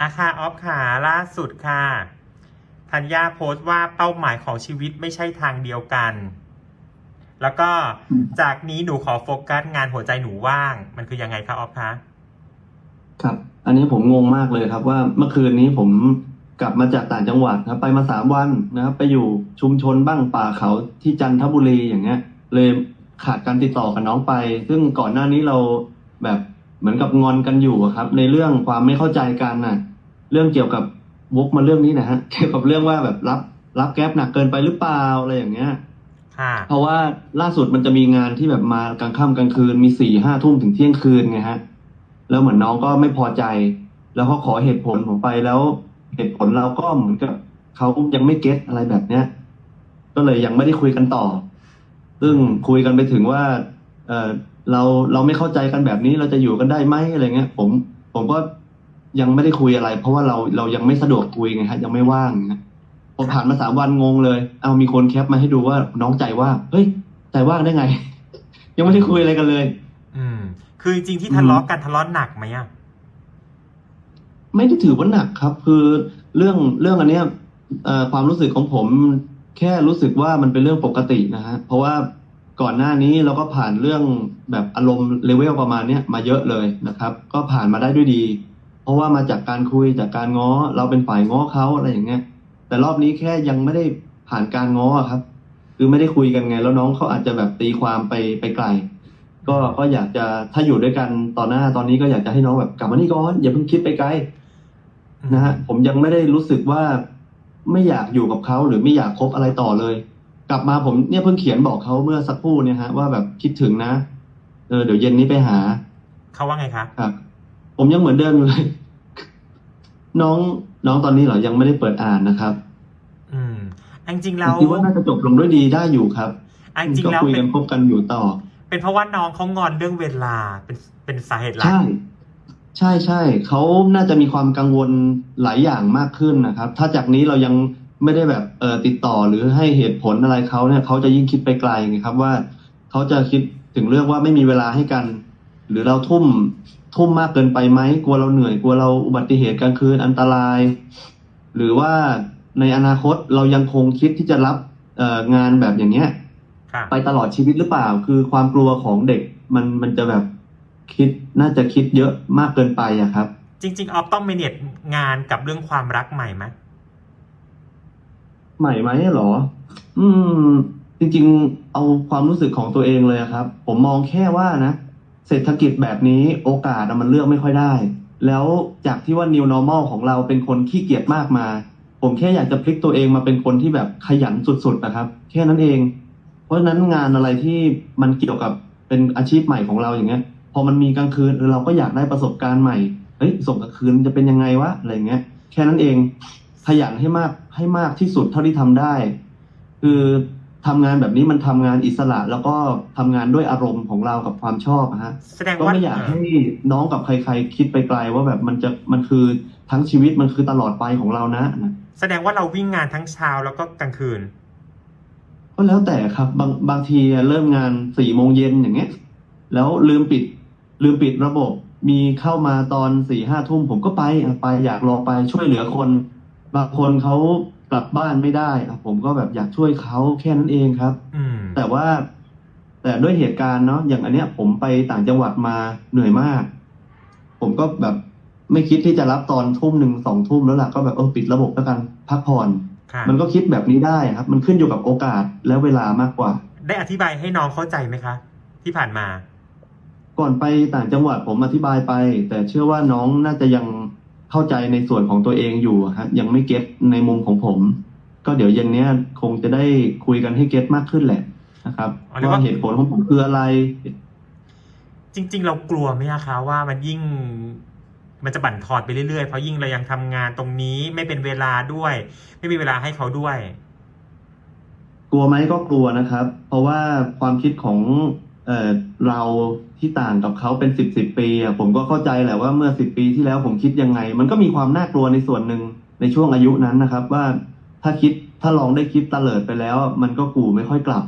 อาคาออฟค่ะล่าสุดค่ะธัญญาโพสต์ว่าเป้าหมายของชีวิตไม่ใช่ทางเดียวกัน แล้วก็อืมจากนี้หนูขอโฟกัสงานหัวใจหนูว่าง มันคือยังไงคะออฟคะครับ อันนี้ผมงงมากเลยครับว่าเมื่อคืนนี้ผมกลับมาจากต่างจังหวัดครับไปมาสามวันนะครับไปอยู่ชุมชนบ้างป่าเขาที่จันทบุรีอย่างเงี้ย เลยขาดการติดต่อกับน้องไป ซึ่งก่อนหน้านี้เราแบบ เหมือนกับงอนกันอยู่อะครับ ในเรื่องความไม่เข้าใจกันน่ะ เรื่องเกี่ยวกับวกมาเรื่องนี้นะฮะเกี่ยวกับเรื่องว่าแบบรับ รับแก๊ปหนักเกินไปหรือเปล่าอะไรอย่างเงี้ยค่ะเพราะว่าล่าสุดมันจะมีงานที่แบบมากลางค่ำกลางคืนมีสี่ห้าทุ่มถึงเที่ยงคืนไงฮะ แล้วเหมือนน้องก็ไม่พอใจ แล้วเขาขอเหตุผลผมไปแล้ว เหตุผลเราก็เหมือนกับเขายังไม่เก็ตอะไรแบบเนี้ย ก็เลยยังไม่ได้คุยกันต่อ ซึ่งคุยกันไปถึงว่า เออ เราเราไม่เข้าใจกันแบบนี้เราจะอยู่กันได้ไหมอะไรเงี้ย ผม ผมก็ยังไม่ได้คุยอะไร เพราะว่าเราเรายังไม่สะดวกคุยไงฮะยังไม่ว่างไงพอผ่านมาสามวันงงเลย เอามีคนแคปมาให้ดูว่าน้องใจว่างเฮ้ยใจว่างได้ไง ยังไม่ได้คุยอะไรกันเลย อืม คือจริงๆที่ทะเลาะกันทะเลาะหนักไหมอะไม่ได้ถือว่าหนักครับ คือเรื่องเรื่องอันเนี้ยเอ่อความรู้สึกของผม แค่รู้สึกว่ามันเป็นเรื่องปกตินะฮะเพราะว่า ก่อนหน้านี้เราก็ผ่านเรื่องแบบอารมณ์เลเวลประมาณเนี้ยมาเยอะเลยนะครับ ก็ผ่านมาได้ด้วยดี เพราะว่ามาจากการคุยจากการง้อ เราเป็นฝ่ายง้อเขาอะไรอย่างเงี้ย แต่รอบนี้แค่ยังไม่ได้ผ่านการง้อครับ คือไม่ได้คุยกันไง แล้วน้องเขาอาจจะแบบตีความไปไปไกล ก็ก็อยากจะถ้าอยู่ด้วยกันต่อหน้าตอนนี้ก็อยากจะให้น้องแบบกลับมานี่ก่อนอย่าเพิ่งคิดไปไกลนะฮะผมยังไม่ได้รู้สึกว่าไม่อยากอยู่กับเขาหรือไม่อยากคบอะไรต่อเลย กลับมาผมเนี่ยเพิ่งเขียนบอกเขาเมื่อสักครู่เนี่ยฮะว่าแบบคิดถึงนะเออเดี๋ยวเย็นนี้ไปหาเขาว่าไงคะครับ ผมยังเหมือนเดิมอยู่เลย น้องน้องตอนนี้เหรอยังไม่ได้เปิดอ่านนะครับ อืมอันจริงๆแล้วคิดว่าน่าจะจบลงด้วยดีได้อยู่ครับอันจริงก็ๆแล้วคุยเป็กันนคบกันอยู่ต่อ เป็นเพราะว่าน้องเขางอนเรื่องเวลาเป็นเป็นสาเหตุหลักใช่ใช่ใช่เขาน่าจะมีความกังวลหลายอย่างมากขึ้นนะครับ ถ้าจากนี้เรายัง ไม่ได้แบบเออติดต่อหรือให้เหตุผลอะไรเขาเนี่ยเขาจะยิ่งคิดไปไกลไงครับว่าเขาจะคิดถึงเรื่องว่าไม่มีเวลาให้กัน หรือเราทุ่มทุ่มมากเกินไปไหมกลัวเราเหนื่อยกลัวเราอุบัติเหตุกลางคืนอันตราย หรือว่าในอนาคตเรายังคงคิดที่จะรับเอ่องานแบบอย่างเงี้ยค่ะไปตลอดชีวิตหรือเปล่า คือความกลัวของเด็กมันมันจะแบบคิดน่าจะคิดเยอะมากเกินไปอะครับ จริง ๆออฟต้องเมเนจงานกับเรื่องความรักใหม่ไหม ใหม่ไหมเหรอ อืม จริงๆ เอาความรู้สึกของตัวเองเลยครับ ผมมองแค่ว่านะ เศรษฐกิจแบบนี้โอกาสมันเลือกไม่ค่อยได้ แล้วจากที่ว่า new normal ของเราเป็นคนขี้เกียจมากมา ผมแค่อยากจะพลิกตัวเองมาเป็นคนที่แบบขยันสุดๆนะครับ แค่นั้นเอง เพราะฉะนั้นงานอะไรที่มันเกี่ยวกับเป็นอาชีพใหม่ของเราอย่างเงี้ย พอมันมีกลางคืนเราก็อยากได้ประสบการณ์ใหม่เฮ้ยส่งกลางคืนจะเป็นยังไงวะอะไรเงี้ย แค่นั้นเอง ขยันให้มากให้มากที่สุดเท่าที่ทำได้ คือทำงานแบบนี้มันทำงานอิสระแล้วก็ทำงานด้วยอารมณ์ของเรากับความชอบอะฮะแสดงก็ว่าไม่อยากให้น้องกับใคร ๆ คิดไปไกลว่าแบบมันจะมันคือทั้งชีวิตมันคือตลอดไปของเรานะนะแสดงว่าเราวิ่งงานทั้งเช้าแล้วก็กลางคืน ก็แล้วแต่ครับบางบางทีเริ่มงานสี่โมงเย็นอย่างเงี้ย แล้วลืมปิด ลืมปิดระบบมีเข้ามาตอนสี่ห้าทุ่มผมก็ไปอะไปอยากลองไปช่วยเหลือคน บางคนเขากลับบ้านไม่ได้อะผมก็แบบอยากช่วยเขาแค่นั้นเองครับ อืม แต่ว่า แต่ด้วยเหตุการณ์เนาะอย่างอันเนี้ย ผมไปต่างจังหวัดมาเหนื่อยมาก ผมก็แบบไม่คิดที่จะรับตอนทุ่มหนึ่งสองทุ่มแล้วล่ะก็แบบเออปิดระบบแล้วกันพักผ่อนค่ะมันก็คิดแบบนี้ได้ครับ มันขึ้นอยู่กับโอกาสและเวลามากกว่า ได้อธิบายให้น้องเข้าใจไหมคะ ที่ผ่านมา ก่อนไปต่างจังหวัดผมอธิบายไป แต่เชื่อว่าน้องน่าจะยัง เข้าใจในส่วนของตัวเองอยู่อะครับยังไม่เก็ตในมุมของผม ก็เดี๋ยวเย็นเนี้ยคงจะได้คุยกันให้เก็ตมากขึ้นแหละนะครับอ๋อเรียกว่า ว่าเหตุผลของผมคืออะไร จริง ๆ เรากลัวไหมอะคะว่ามันยิ่งมันจะบั่นทอนไปเรื่อยๆ เพราะยิ่งเรายังทำงานตรงนี้ไม่เป็นเวลาด้วย ไม่มีเวลาให้เขาด้วย กลัวไหมก็กลัวนะครับ เพราะว่าความคิดของ เอ่อเราที่ต่างกับเขาเป็นสิบสิบปีอะผมก็เข้าใจแหละว่าเมื่อสิบปีที่แล้วผมคิดยังไง มันก็มีความน่ากลัวในส่วนหนึ่งในช่วงอายุนั้นนะครับ ว่าถ้าคิดถ้าลองได้คิดตะเลิดไปแล้ว มันก็กู่ไม่ค่อยกลับ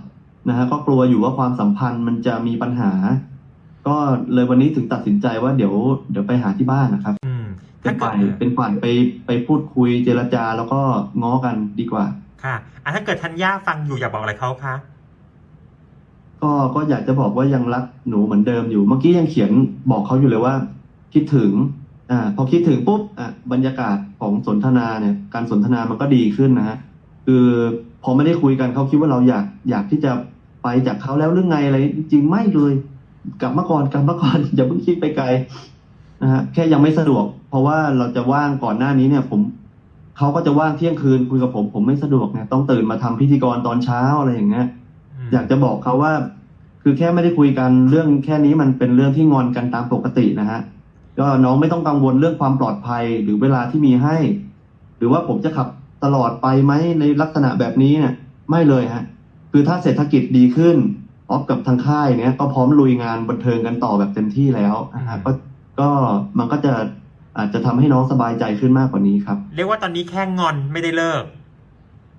นะฮะก็กลัวอยู่ว่าความสัมพันธ์มันจะมีปัญหา ก็เลยวันนี้ถึงตัดสินใจว่าเดี๋ยวเดี๋ยวไปหาที่บ้านนะครับอืมเป็นถ้าเกิดฝ่ายเป็นฝ่ายไปไปพูดคุยเจรจาแล้วก็ง้อกันดีกว่า ค่ะอะถ้าเกิดธัญญาฟังอยู่อยากบอกอะไรเขาคะ ก็ก็อยากจะบอกว่ายังรักหนูเหมือนเดิมอยู่ เมื่อกี้ยังเขียนบอกเขาอยู่เลยว่า คิดถึงอ่าพอคิดถึงปุ๊บอะบรรยากาศของสนทนาเนี่ย การสนทนามันก็ดีขึ้นนะฮะคือพอไม่ได้คุยกันเขาคิดว่าเราอยากอยากที่จะไปจากเขาแล้วหรือไงอะไรจริงไม่เลยกลับมาก่อนกลับมาก่อนอย่าเพิ่งคิดไปไกลนะฮะแค่ยังไม่สะดวก เพราะว่าเราจะว่างก่อนหน้านี้เนี่ย ผมเขาก็จะว่างเที่ยงคืนคุยกับผมผมไม่สะดวกเนี่ยต้องตื่นมาทำพิธีกรตอนเช้าอะไรอย่างเงี้ย อยากจะบอกเขาว่า คือแค่ไม่ได้คุยกันเรื่องแค่นี้มันเป็นเรื่องที่งอนกันตามปกตินะฮะก็น้องไม่ต้องกังวลเรื่องความปลอดภัยหรือเวลาที่มีให้ หรือว่าผมจะขับตลอดไปไหมในลักษณะแบบนี้เนี่ยไม่เลยฮะ คือถ้าเศรษฐกิจดีขึ้นออฟกับทางค่ายเนี้ยก็พร้อมลุยงานบันเทิงกันต่อแบบเต็มที่แล้วนะฮะก็ก็มันก็จะอาจจะทำให้น้องสบายใจขึ้นมากกว่านี้ครับ เรียกว่าตอนนี้แค่งอนไม่ได้เลิก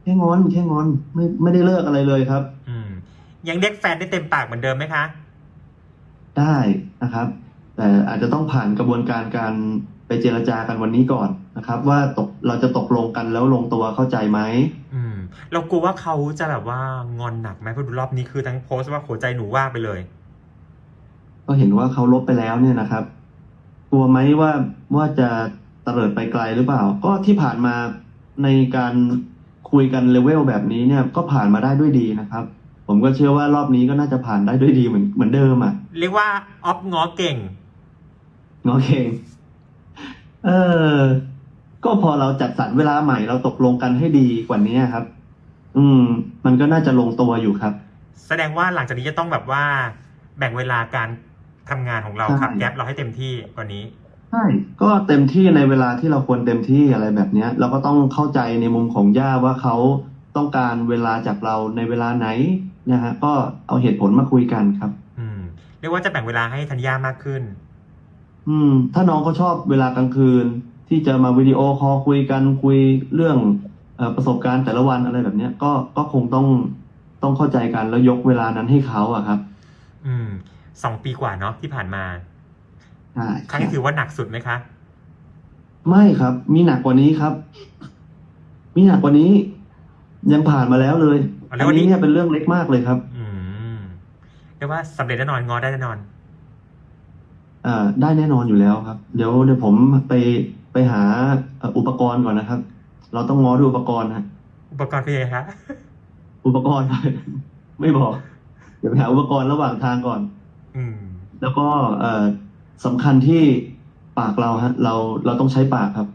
แค่งอนแค่งอนไม่ไม่ได้เลิกอะไรเลยครับ อืม ยังเรียกแฟนได้เต็มปากเหมือนเดิมไหมคะ ได้นะครับ แต่อาจจะต้องผ่านกระบวนการการไปเจรจากันวันนี้ก่อนนะครับ ว่าตกเราจะตกลงกันแล้วลงตัวเข้าใจไหมอืม เรากลัวว่าเขาจะแบบว่างอนหนักไหมเพราะดูรอบนี้คือทั้งโพสต์ว่าหัวใจหนูว่างไปเลย ก็เห็นว่าเขาลบไปแล้วเนี่ยนะครับ กลัวไหมว่าว่าจะเตลิดไปไกลหรือเปล่า ก็ที่ผ่านมาในการคุยกันเลเวลแบบนี้เนี่ยก็ผ่านมาได้ด้วยดีนะครับ ผมก็เชื่อว่ารอบนี้ก็น่าจะผ่านได้ด้วยดีเหมือนเหมือนเดิมอะ เรียกว่าออฟง้อเก่งงอเคงเออ ก็พอเราจัดสรรเวลาใหม่เราตกลงกันให้ดีกว่านี้ครับ อืม มันก็น่าจะลงตัวอยู่ครับ แสดงว่าหลังจากนี้จะต้องแบบว่า แบ่งเวลาการทำงานของเราใช่ขับแก๊ปเราให้เต็มที่กว่านี้ใช่ก็เต็มที่ในเวลาที่เราควรเต็มที่อะไรแบบเนี้ย เราก็ต้องเข้าใจในมุมของย่าว่าเขาต้องการเวลาจากเราในเวลาไหน นะฮะก็เอาเหตุผลมาคุยกันครับ อืมเรียกว่าจะแบ่งเวลาให้ธัญญามากขึ้น อืม ถ้าน้องเขาชอบเวลากลางคืน ที่จะมาวิดีโอคอลคุยกันคุยเรื่องเออประสบการณ์แต่ละวันอะไรแบบเนี้ยก็ก็คงต้องต้องเข้าใจกันแล้วยกเวลานั้นให้เขาอะครับ อืมสองปีกว่าเนาะที่ผ่านมาใช่ครั้งนี้ถือว่าหนักสุดไหมคะ ไม่ครับ มีหนักกว่านี้ครับ มีหนักกว่านี้ ยังผ่านมาแล้วเลย อ๋ออัแล้วนวันนี้นี้เนี่ยเป็นเรื่องเล็กมากเลยครับ อืมเรียกว่าสำเร็จแน่นอนงอได้แน่นอนอ่าได้แน่นอนอยู่แล้วครับ เดี๋ยวเดี๋ยวผมไปไปหาเอ่ออุปกรณ์ก่อนนะครับ เราต้องง้อด้วยอุปกรณ์ฮะอุปกรณ์เป็นยังไงคะอุปกรณ์ไม่บอก เดี๋ยวไปหาอุปกรณ์ระหว่างทางก่อน อืม แล้วก็เอ่อสำคัญที่ปากเราฮะ เราเราต้องใช้ปากครับ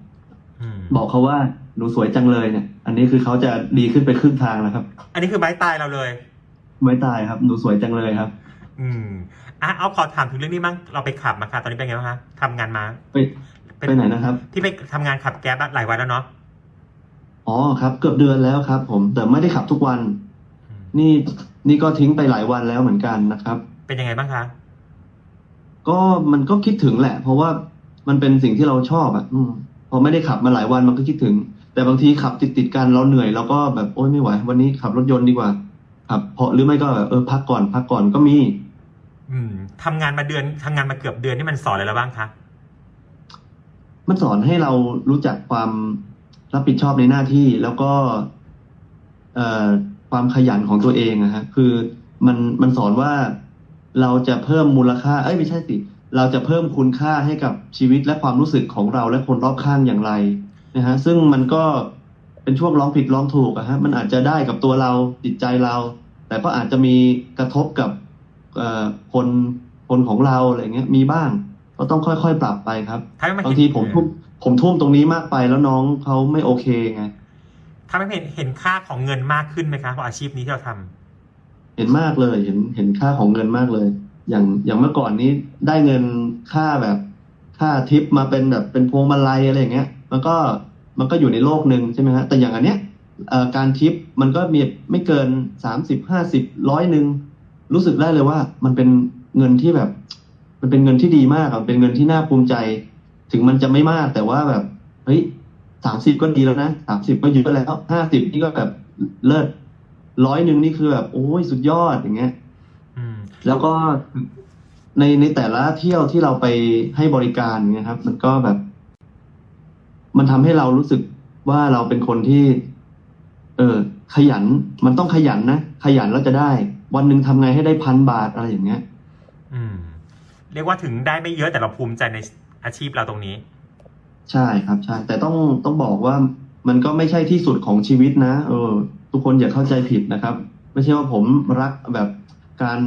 อืมบอกเขาว่าหนูสวยจังเลยเนี่ย อันนี้คือเขาจะดีขึ้นไปครึ่งทางแล้วครับ อันนี้คือไม้ตายเราเลย ไม่ตายครับหนูสวยจังเลยครับ อืมอะเอาขอถามถึงเรื่องนี้บ้างเราไปขับมาค่ะ ตอนนี้เป็นไงบ้างคะทำงานมาไปไปไหนนะครับ ที่ไปทำงานขับแก๊ปอะหลายวันแล้วเนาะอ๋อครับ เกือบเดือนแล้วครับ ผมแต่ไม่ได้ขับทุกวัน อืมนี่นี่ก็ทิ้งไปหลายวันแล้วเหมือนกันนะครับ เป็นยังไงบ้างคะก็มันก็คิดถึงแหละ เพราะว่ามันเป็นสิ่งที่เราชอบอะ อืมพอไม่ได้ขับมาหลายวันมันก็คิดถึง แต่บางทีขับติดติดๆกันเราเหนื่อยเราก็แบบโอ๊ยไม่ไหว วันนี้ขับรถยนต์ดีกว่า ครับเพราะหรือไม่ก็แบบเออพักก่อนพักก่อนก็มี อืมทำงานมาเดือนทำงานมาเกือบเดือนนี่มันสอนอะไรเราบ้างคะมันสอนให้เรารู้จักความรับผิดชอบในหน้าที่แล้วก็ เอ่อความขยันของตัวเองนะฮะคือมันมันสอนว่าเราจะเพิ่มมูลค่า เอ้ยไม่ใช่สิ เราจะเพิ่มคุณค่าให้กับชีวิตและความรู้สึกของเราและคนรอบข้างอย่างไร นะฮะซึ่งมันก็เป็นช่วงร้องผิดร้องถูกอะฮะมันอาจจะได้กับตัวเราจิตใจเรา แต่ก็อาจจะมีกระทบกับเอ่อคนคนของเราอะไรเงี้ยมีบ้าง ก็ต้องค่อยๆ ปรับไปครับถ้าไม่บางทีผมทุ่มผมทุ่มตรงนี้มากไปแล้วน้องเขาไม่โอเคไงถ้าไม่เห็นเห็นค่าของเงินมากขึ้นไหมคะเพราะอาชีพนี้ที่เราทำเห็นมากเลยเห็นเห็นค่าของเงินมากเลย อย่างอย่างเมื่อก่อนนี้ได้เงินค่าแบบค่าทิปมาเป็นแบบเป็นพวงมาลัยอะไรอย่างเงี้ย มันก็มันก็อยู่ในโลกหนึ่งใช่ไหมฮะแต่อย่างอันเนี้ยเอ่อการทิปมันก็มีไม่เกินสามสิบห้าสิบร้อยหนึ่งรู้สึกได้เลยว่า มันเป็นเงินที่แบบ มันเป็นเงินที่ดีมากอะมันเป็นเงินที่น่าภูมิใจ ถึงมันจะไม่มากแต่ว่าแบบเฮ้ยสามสิบก็ดีแล้วนะสามสิบก็เยอะแล้วห้าสิบนี่ก็แบบเลิศร้อยหนึ่งนี่คือแบบโอ้ยสุดยอดอย่างเงี้ยอืมแล้วก็ในในแต่ละเที่ยวที่เราไปให้บริการเนี่ยครับ มันก็แบบ มันทำให้เรารู้สึกว่าเราเป็นคนที่ เออขยัน มันต้องขยันนะขยันแล้วจะได้ วันหนึ่งทำไงให้ได้พันบาทอะไรอย่างเงี้ย อืม เรียกว่าถึงได้ไม่เยอะแต่เราภูมิใจในอาชีพเราตรงนี้ ใช่ครับใช่แต่ต้องต้องบอกว่ามันก็ไม่ใช่ที่สุดของชีวิตนะเออ ทุกคนอย่าเข้าใจผิดนะครับ ไม่ใช่ว่าผมรักแบบการ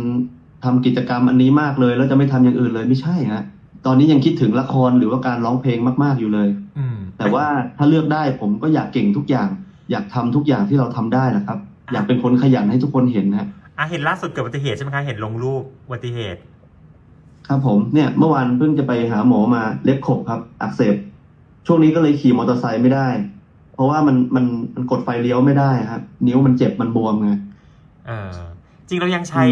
ทำกิจกรรมอันนี้มากเลย แล้วจะไม่ทำอย่างอื่นเลยไม่ใช่ฮะตอนนี้ยังคิดถึงละครหรือว่าการร้องเพลงมาก ๆอยู่เลย อืม แต่ว่าถ้าเลือกได้ผมก็อยากเก่งทุกอย่าง อยากทำทุกอย่างที่เราทำได้นะครับ อยากเป็นคนขยันให้ทุกคนเห็นนะอะเห็นล่าสุดเกิดอุบัติเหตุใช่ไหมคะเห็นลงรูปอุบัติเหตุ ครับผมเนี่ยเมื่อวานเพิ่งจะไปหาหมอมาเล็บขบครับ อักเสบช่วงนี้ก็เลยขี่มอเตอร์ไซค์ไม่ได้ เพราะว่ามันมันมันกดไฟเลี้ยวไม่ได้ครับนิ้วมันเจ็บมันบวมไงเออจริงเรายังใช้อื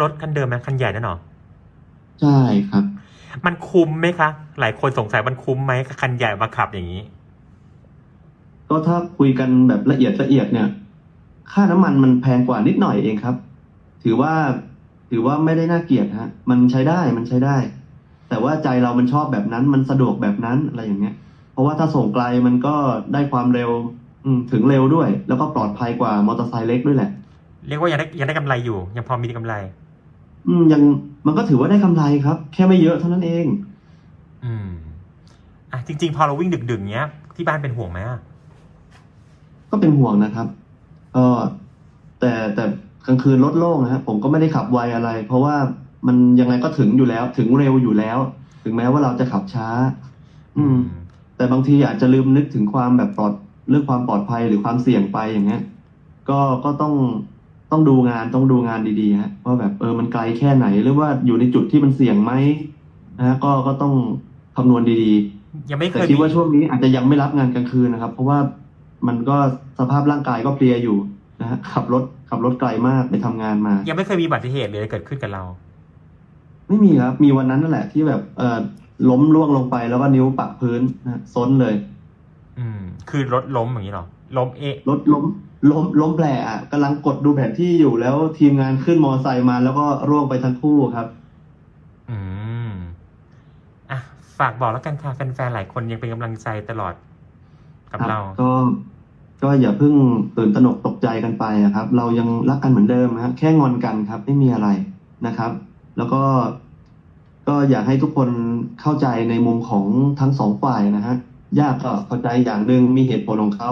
รถคันเดิมไหมคันใหญ่นั่นหรอใช่ครับ มันคุ้มไหมคะ หลายคนสงสัยมันคุ้มไหมกับคันใหญ่มาขับอย่างนี้ ก็ถ้าคุยกันแบบละเอียดละเอียดเนี่ย ค่าน้ำมันมันแพงกว่านิดหน่อยเองครับ ถือว่าถือว่าไม่ได้น่าเกลียดฮะ มันใช้ได้มันใช้ได้ แต่ว่าใจเรามันชอบแบบนั้นมันสะดวกแบบนั้นอะไรอย่างเงี้ย เพราะว่าถ้าส่งไกลมันก็ได้ความเร็ว อืมถึงเร็วด้วย แล้วก็ปลอดภัยกว่ามอเตอร์ไซค์เล็กด้วยแหละ เรียกว่ายังได้ยังได้กำไรอยู่ ยังพอมีกำไร อืมยังมันก็ถือว่าได้กำไรครับ แค่ไม่เยอะเท่านั้นเอง อืม อะจริง ๆ พอเราวิ่งดึกๆเนี้ย ที่บ้านเป็นห่วงไหมอะก็เป็นห่วงนะครับเออแต่แต่กลางคืนรถโล่งนะฮะผมก็ไม่ได้ขับไวอะไร เพราะว่ามันยังไงก็ถึงอยู่แล้ว ถึงเร็วอยู่แล้ว ถึงแม้ว่าเราจะขับช้า อืม แต่บางทีอาจจะลืมนึกถึงความแบบปลอดเรื่องความปลอดภัยหรือความเสี่ยงไปอย่างเงี้ย ก็ก็ต้อง ต้องดูงานต้องดูงานดีๆฮะว่าแบบเออมันไกลแค่ไหน หรือว่าอยู่ในจุดที่มันเสี่ยงไหมนะฮะก็ก็ต้องคำนวณดีๆยังไม่เคแต่ยคิดมีว่าช่วงนี้อาจจะยังไม่รับงานกลางคืนนะครับ เพราะว่ามันก็สภาพร่างกายก็เพลียอยู่นะฮะขับรถขับรถไกลมากไปทำงานมา ยังไม่เคยมีอุบัติเหตุเลยเกิดขึ้นกับเรา ไม่มีครับ มีวันนั้นนั่นแหละที่แบบเอ่อล้มล่วงลงไปแล้วก็นิ้วปักพื้นนะซ้นเลย อืม คือรถล้มอย่างนี้เหรอล้มเอะรถล้ม ล้มล้มแผลอะกำลังกดดูแผนที่อยู่แล้วทีมงานขึ้นมอไซค์มาแล้วก็ร่วงไปทั้งคู่ครับ อืมอะฝากบอกแล้วกันค่ะ แฟนๆหลายคนยังเป็นกำลังใจตลอดกับเรา ก็ก็อย่าเพิ่งตื่นตระหนกตกใจกันไปอะครับ เรายังรักกันเหมือนเดิมฮะแค่งอนกันครับ ไม่มีอะไรนะครับ แล้วก็ ก็อยากให้ทุกคนเข้าใจในมุมของทั้งสองฝ่ายนะฮะยากก็เข้าใจอย่างหนึ่งมีเหตุผลของเขา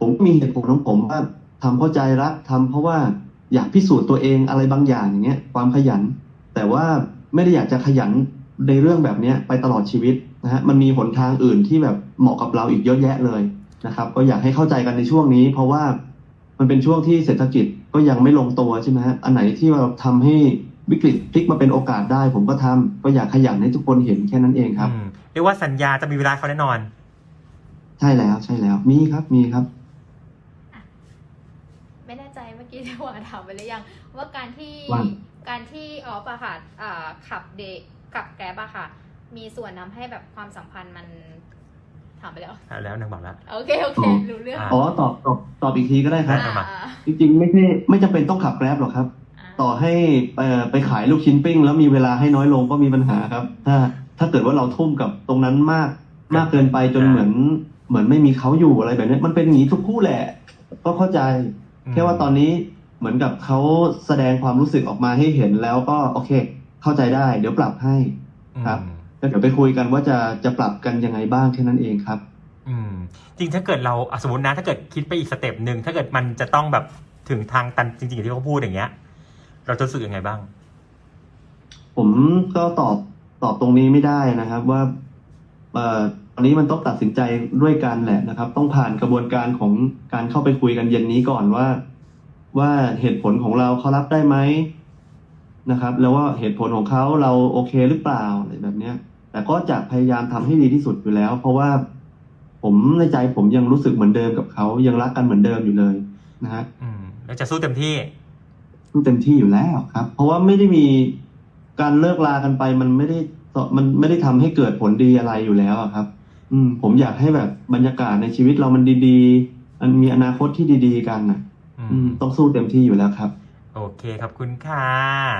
ผมก็มีเหตุผลของผมว่าทำเพราะใจรักทำเพราะว่าอยากพิสูจน์ตัวเองอะไรบางอย่างอย่างเงี้ยความขยัน แต่ว่าไม่ได้อยากจะขยันในเรื่องแบบเนี้ยไปตลอดชีวิตนะฮะมันมีหนทางอื่นที่แบบเหมาะกับเราอีกเยอะแยะเลยนะครับ ก็อยากให้เข้าใจกันในช่วงนี้ เพราะว่ามันเป็นช่วงที่เศรษฐกิจก็ยังไม่ลงตัวใช่ไหมฮะอันไหนที่เราทำให้วิกฤตพลิกมาเป็นโอกาสได้ ผมก็ทำก็อยากขยันให้ทุกคนเห็นแค่นั้นเองครับอืมเรียกว่าสัญญาจะมีเวลาเขาแน่นอน ใช่แล้วใช่แล้วมีครับมีครับ ไม่ แน่ใจเมื่อกี้ที่ว่าถามไปหรือยัง ว่าการที่ว่าการที่ออฟอะค่ะอ่าขับเดขับแกร็บอะค่ะ มีส่วนทำให้แบบความสัมพันธ์มันถามไปแล้วแล้วนางบอกแล้วโอเคโอเคอ๋อรู้เรื่องอ่าอ๋อตอบตอบตอบอีกทีก็ได้ครับได้มาอ่าจริงๆ ไม่ใช่ไม่จำเป็นต้องขับแกร็บหรอกครับอ่าต่อให้เอ่อไปขายลูกชิ้นปิ้ง แล้วมีเวลาให้น้อยลงก็มีปัญหาครับ ถ้าถ้าเกิดว่าเราทุ่มกับตรงนั้นมากมากเกินไปจนเหมือน เหมือนไม่มีเขาอยู่อะไรแบบเนี้ยมันเป็นอย่างนี้ทุกคู่แหละ ก็เข้าใจ แค่ว่าตอนนี้เหมือนกับเขาแสดงความรู้สึกออกมาให้เห็นแล้วก็โอเค เข้าใจได้ เดี๋ยวปรับให้ครับอืมแล้วเดี๋ยวไปคุยกันว่าจะจะปรับกันยังไงบ้างแค่นั้นเองครับ อืม จริงถ้าเกิดเราอะสมมตินะ ถ้าเกิดคิดไปอีกสเต็ปหนึ่งถ้าเกิดมันจะต้องแบบถึงทางตันจริงๆอย่างที่เขาพูดอย่างเงี้ย เราจะรู้สึกยังไงบ้าง ผมก็ตอบตอบตรงนี้ไม่ได้นะครับ ว่าเอ่อ ตอนนี้มันต้องตัดสินใจด้วยกันแหละนะครับ ต้องผ่านกระบวนการของการเข้าไปคุยกันเย็นนี้ก่อนว่า ว่าเหตุผลของเราเขารับได้ไหมนะครับ แล้วว่าเหตุผลของเขาเราโอเคหรือเปล่าอะไรแบบเนี้ย แต่ก็จะพยายามทำให้ดีที่สุดอยู่แล้ว เพราะว่าผมในใจผมยังรู้สึกเหมือนเดิมกับเขายังรักกันเหมือนเดิมอยู่เลยนะฮะอืมเราจะสู้เต็มที่สู้เต็มที่อยู่แล้วครับ เพราะว่าไม่ได้มีการเลิกลากันไปมันไม่ได้ มันไม่ได้ทำให้เกิดผลดีอะไรอยู่แล้วอะครับ อืม ผมอยากให้แบบบรรยากาศในชีวิตเรามันดีๆมันมีอนาคตที่ดี ๆ กันนะอือืมมต้องสู้เต็มที่อยู่แล้วครับ โอเคขอบคุณค่ะ